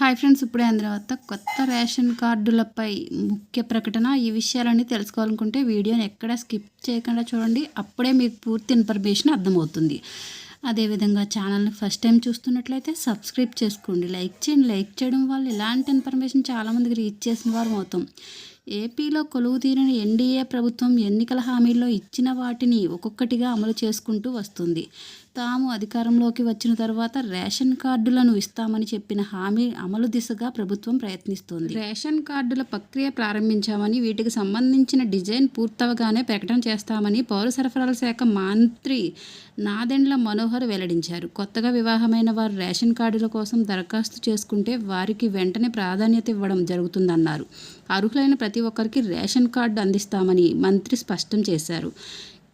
Hi friends ఇప్పుడే తర్వాత కొత్త రేషన్ కార్డులపై ముఖ్య ప్రకటన. ఈ విషయాలన్నీ తెలుసుకోవాలనుకుంటే వీడియోని ఎక్కడ స్కిప్ చేయకుండా చూడండి. అప్పుడే మీకు పూర్తి ఇన్ఫర్మేషన్ అర్థమవుతుంది. అదేవిధంగా ఛానల్ని ఫస్ట్ టైం చూస్తున్నట్లయితే సబ్స్క్రైబ్ చేసుకోండి. లైక్ చేయండి. లైక్ చేయడం వల్ల ఇలాంటి ఇన్ఫర్మేషన్ చాలామందికి రీచ్ చేసిన వారు అవుతాం. ఏపీలో కొలువు తీరిన ఎన్డీఏ ప్రభుత్వం ఎన్నికల హామీల్లో ఇచ్చిన వాటిని ఒక్కొక్కటిగా అమలు చేసుకుంటూ వస్తుంది. తాము అధికారంలోకి వచ్చిన తర్వాత రేషన్ కార్డులను ఇస్తామని చెప్పిన హామీ అమలు దిశగా ప్రభుత్వం ప్రయత్నిస్తుంది. రేషన్ కార్డుల ప్రక్రియ ప్రారంభించామని వీటికి సంబంధించిన డిజైన్ పూర్తవగానే ప్రకటన చేస్తామని పౌర సరఫరాల శాఖ మంత్రి నాదెండ్ల మనోహర్ వెల్లడించారు. కొత్తగా వివాహమైన వారు రేషన్ కార్డుల కోసం దరఖాస్తు చేసుకుంటే వారికి వెంటనే ప్రాధాన్యత ఇవ్వడం జరుగుతుందన్నారు. అర్హులైన ప్రతి ఒక్కరికి రేషన్ కార్డు అందిస్తామని మంత్రి స్పష్టం చేశారు.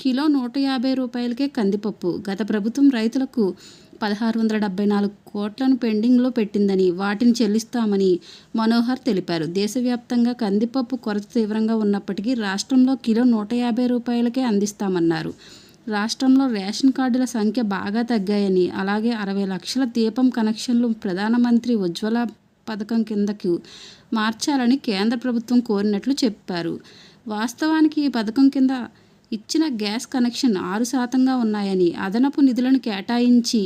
కిలో నూట యాభై రూపాయలకే కందిపప్పు. గత ప్రభుత్వం రైతులకు పదహారు వందల డెబ్బై నాలుగు కోట్లను పెండింగ్లో పెట్టిందని వాటిని చెల్లిస్తామని మనోహర్ తెలిపారు. దేశవ్యాప్తంగా కందిపప్పు కొరత తీవ్రంగా ఉన్నప్పటికీ రాష్ట్రంలో కిలో నూట యాభై రూపాయలకే అందిస్తామన్నారు. రాష్ట్రంలో రేషన్ కార్డుల సంఖ్య బాగా తగ్గాయని అలాగే అరవై లక్షల దీపం కనెక్షన్లు ప్రధానమంత్రి ఉజ్వల పథకం కిందకు మార్చాలని కేంద్ర ప్రభుత్వం కోరినట్లు చెప్పారు. వాస్తవానికి ఈ పథకం కింద ఇచ్చిన గ్యాస్ కనెక్షన్ ఆరు శాతంగా ఉన్నాయని అదనపు నిధులను కేటాయించి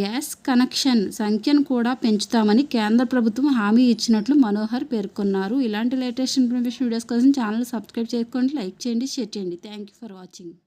గ్యాస్ కనెక్షన్ సంఖ్యను కూడా పెంచుతామని కేంద్ర ప్రభుత్వం హామీ ఇచ్చినట్లు మనోహర్ పేర్కొన్నారు. ఇలాంటి లేటెస్ట్ ఇన్ఫర్మేషన్ వీడియోస్ కోసం ఛానల్ సబ్స్క్రైబ్ చేసుకోండి లైక్ చేయండి షేర్ చేయండి. Thank you for watching